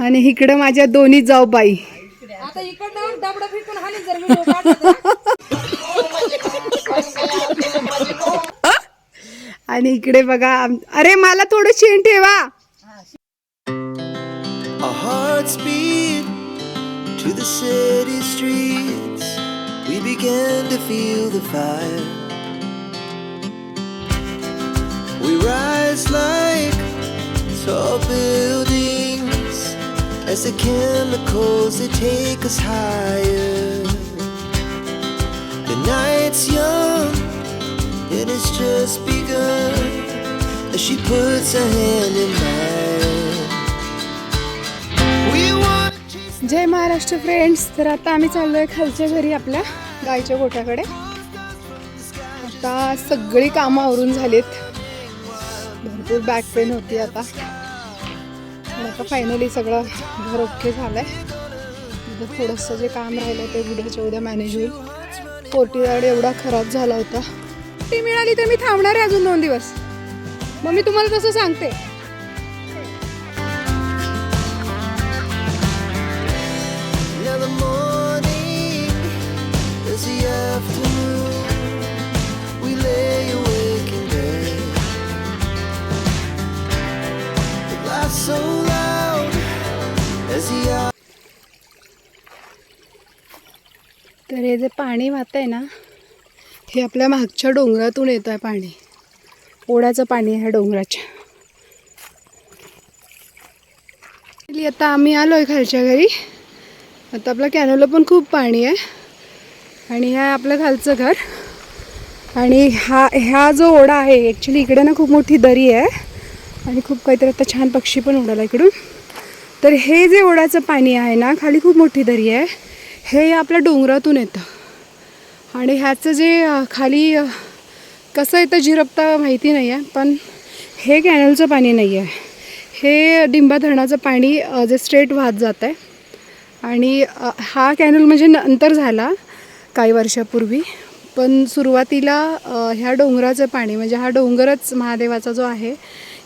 आणि इकडं माझ्या दोन्ही जाऊ बाई आता इकडनं डबडं फेकून हानी जर व्हिडिओ काढला आणि इकडे बघा अरे मला थोडं शेण ठेवा to the city streets. We began to feel the fire. We rise like tall buildings as the chemicals they take us higher. The night's young and it's just begun as she puts her hand in mine. We want to जय Maharashtra friends तर आता आम्ही चाललोय खालच्या घरी आपल्या गायच्या गोठ्याकडे आता सगळी कामं आवरून झालीत भरपूर बॅक पेन होती आता आता फायनली सगळं घर ओके झालं आता थोडंसं जे काम राहिलं ते उद्याच्या उद्या मॅनेज होईल. फोर्टी गार्ड एवढा खराब झाला होता. ती मिळाली तर मी थांबणार आहे अजून दोन दिवस. मग मी तुम्हाला तसं सांगते. तर हे जे पाणी वाहत आहे ना हे आपल्या मागच्या डोंगरातून येत आहे पाणी. ओढ्याचं पाणी आहे डोंगराच्या. आता आम्ही आलो आहे खालच्या घरी. आता आपल्या कॅनोला पण खूप पाणी आहे. आणि ह्या आपलं खालचं घर. आणि हा ह्या जो ओढा आहे ॲक्च्युली इकडे ना खूप मोठी दरी आहे. आणि खूप काहीतरी आता छान पक्षी पण उडाला इकडून. तर हे जे ओढ्याचं पाणी आहे ना खाली खूप मोठी दरी आहे. हे आपल्या डोंगरातून येतं. आणि ह्याचं जे खाली कसं येतं झिरपता माहिती नाही आहे पण हे कॅनलचं पाणी नाही आहे. हे डिंबा धरणाचं पाणी जे स्ट्रेट वाहत जात आहे. आणि हा कॅनल म्हणजे नंतर झाला काही वर्षापूर्वी पण सुरुवातीला ह्या डोंगराचं पाणी म्हणजे हा डोंगरच महादेवाचा जो आहे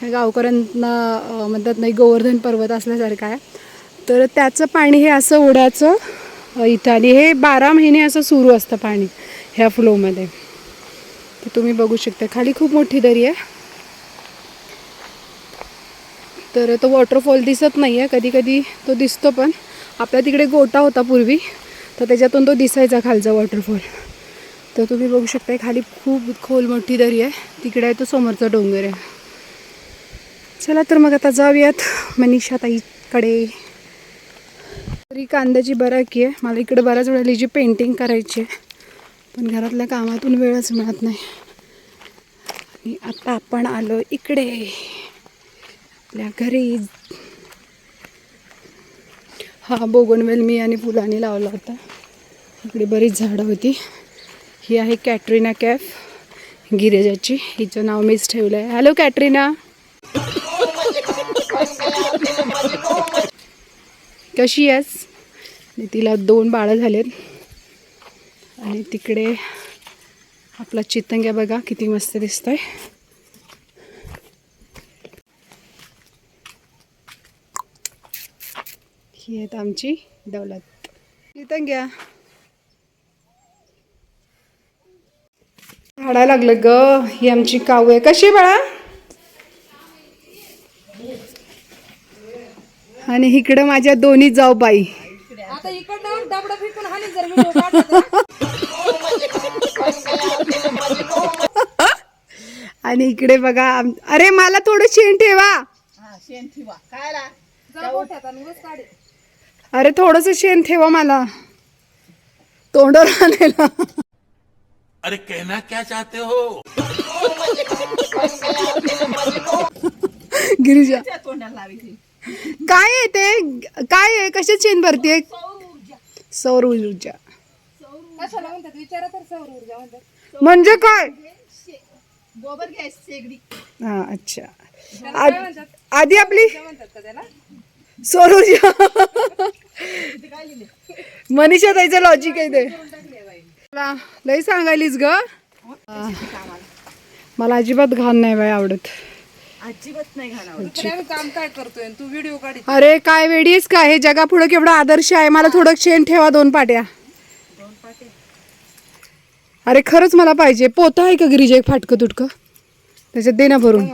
ह्या गावकऱ्यांना म्हणतात नाही गोवर्धन पर्वत असल्यासारखा आहे. तर त्याचं पाणी हे असं ओढ्याचं इथं आणि हे बारा महिने असं सुरू असतं पाणी ह्या फ्लोमध्ये. तर तुम्ही बघू शकता खाली खूप मोठी दरी आहे. तर तो वॉटरफॉल दिसत नाही आहे कधी कधी तो दिसतो पण. आपल्या तिकडे गोटा होता पूर्वी तर त्याच्यातून तो दिसायचा खालचा वॉटरफॉल तर तुम्ही बघू शकता खाली खूप खोल मोठी दरी आहे. तिकडे आहे तो समोरचा डोंगर आहे. चला तर मग आता जाऊयात मनीषा ताईकडे तरी कांद्याची बराकी आहे. मला इकडे बऱ्याच वेळेला जी पेंटिंग करायची आहे. पण घरातल्या कामातून वेळच मिळत नाही. आणि आता आपण आलो इकडे. आपल्या घरी. हा बोगनवेल मी आणि फुलांनी लावला होता. इकडे बरीच झाडं होती. ही आहे कॅटरीना कॅफ गिरेजाची. हिचं नाव मीच ठेवलं आहे हॅलो कॅटरीना. कशी आहेस? आणि तिला दोन बाळं झालेत. आणि तिकडे आपला चितंग्या बघा किती मस्त दिसतोय. ही आहेत आमची दौलत. चितंग्या. झाडा लागलं ग ही आमची काऊ आहे. कशी बाळा? आणि इकडं माझ्या दोन्ही जाऊ बाई आता इकडनं डबडं फेकून हानी जर व्हिडिओ काढला आणि इकडे बघा अरे मला थोडं शेण ठेवा. जा गोठ्यात आणि उगाच काढे. अरे थोडस शेण ठेवा मला. तोंडावर आलेला. अरे कहना क्या चाहते हो? गिरिजा. काय आहे ते? काय आहे? कशात शेण भरतीये सौर ऊर्जा. कशाला म्हणतात? विचारा तर सौर ऊर्जा म्हणतात. म्हणजे काय? गोबर गॅस शेगडी. हा अच्छा. त्याला काय आ- म्हणतात? आधी आपली काय म्हणतात का त्याला? सौर ऊर्जा. मनीषा ताईचं लॉजिक आहे ते. मला लई सांगायलीस ग? मला अजिबात घाण नाही बाई आवडत. अजिबात नाही आम्ही काम काय करतोय? आणि तू व्हिडिओ काढी. अरे काय वेडीस काय हे जगापुढं केवढा आदर्श आहे. मला थोडं शेण ठेवा दोन पाट्या. अरे खरंच मला पाहिजे. पोतं आहे का गिरीजा एक फाटकं तुटकं? त्याच्यात दे ना भरून.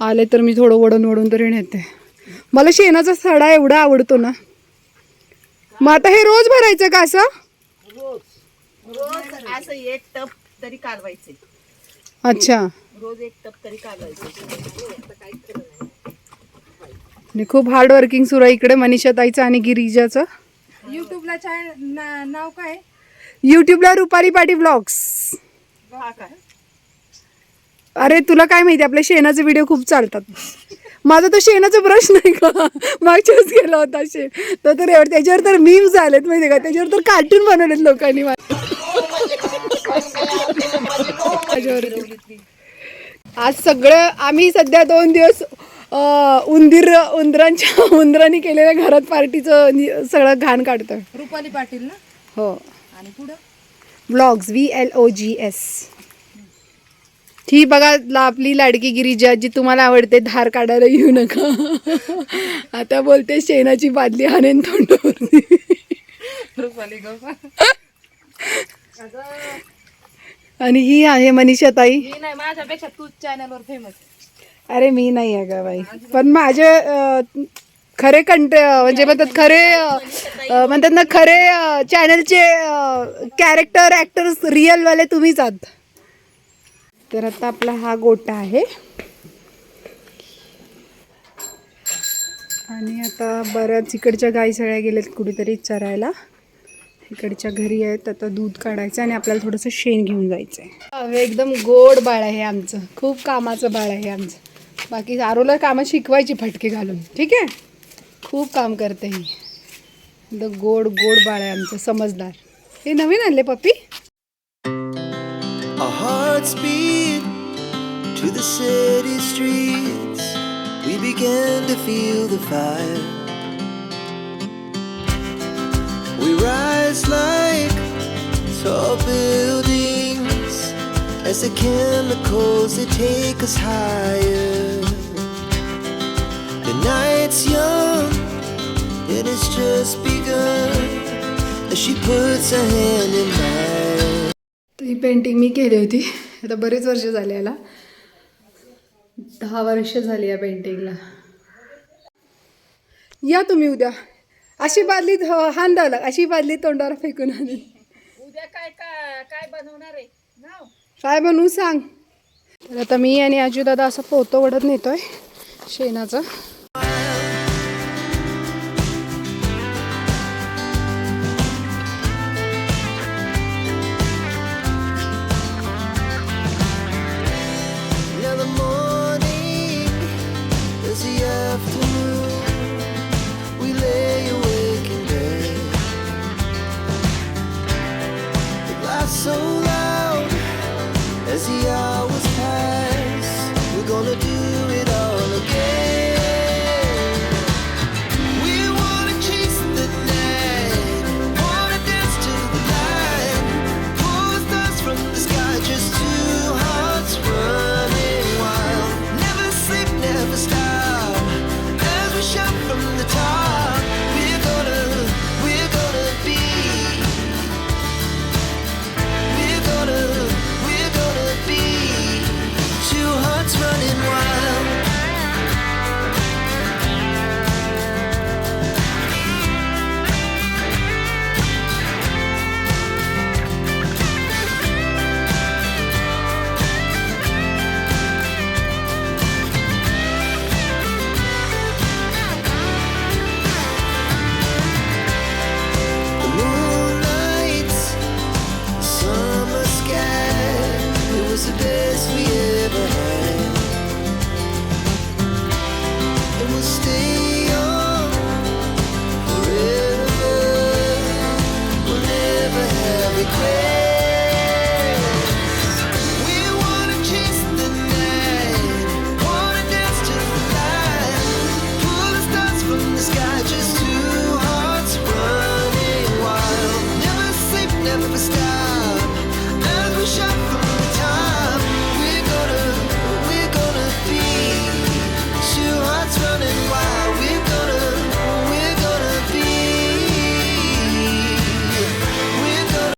आले तर मी थोडं वडून वडून तरी नेते. मला शेणाचा सडा एवढा आवडतो ना. मग आता हे रोज भरायचं का असं? रोज. असं एक टप तरी कालवायचे अच्छा. रोज एक टप तरी आणि खूप हार्ड वर्किंग सुरू आहे इकडे मनीषा ताईचं आणि गिरिजाचं. युट्यूबला चॅनल नाव काय? युट्यूबला रुपाली पाटी ब्लॉग्स काय? अरे तुला काय माहिती? आपल्या शेणाचे व्हिडिओ खूप चालतात. माझा तो शेणाचा प्रश्न आहे का? मागच्या वेळेस गेला होता शेण. तो तर एवढं त्याच्यावर तर मीम्स झालेत माहिती का? त्याच्यावर तर कार्टून बनवलेत लोकांनी. माझ्यावरती. आज सगळं आम्ही सध्या दोन दिवस उंदीर उंदरांच्या उंदरांनी केलेल्या घरात पार्टीचं सगळं घाण काढतोय. रुपाली पाटील ना? हो. आणि पुढं? Blogs V L O G S ही बघा ला- आपली लाडकी गिरिजा जी तुम्हाला आवडते धार काढायला येऊ नका. आता बोलते शेणाची बादली हाणेन तोंडावरती. रुपाली आणि ही आहे मनीषा ताई मी नाही माझ्यापेक्षा तूच चॅनलवर फेमस अरे मी नाही आहे का बाई. पण माझे अं, खरे कंट म्हणजे म्हणतात खरे अं, म्हणतात ना खरे चॅनलचे कॅरेक्टर ॲक्टर्स रिअलवाले तुम्हीच आहात. तर आता आपला हा गोटा आहे. आणि आता बऱ्याच इकडच्या गाई सगळ्या गेलेत कुठेतरी चरायला इकडच्या घरी आहेत आता दूध काढायचं आणि आपल्याला थोडंसं शेण घेऊन जायचं आहे एकदम गोड बाळ आहे आमचं. खूप कामाचं बाळ आहे आमचं. बाकी आरोला कामं शिकवायची फटके घालून. ठीक आहे? खूप काम करते ही. एकदम गोड गोड बाळ आहे आमचं समजदार. हे नवीन आणले पप्पी? To the city streets. We began to feel the fire. We rise like tall buildings as the chemicals they take us higher. The night's young and it's just begun as she puts her hand in mine. ही painting मी केली होती आता बरेच वर्ष झाले याला दहा वर्ष झाली या पेंटिंगला या तुम्ही उद्या अशी बादली ध- हांदाला अशी बादली तोंडावर फेकून आणेल. उद्या काय काय काय बनवणार आहे? नाव? काय बनवू सांग. तर आता मी आणि आजू दादा असं पोतं वडत नेतोय शेणाचं.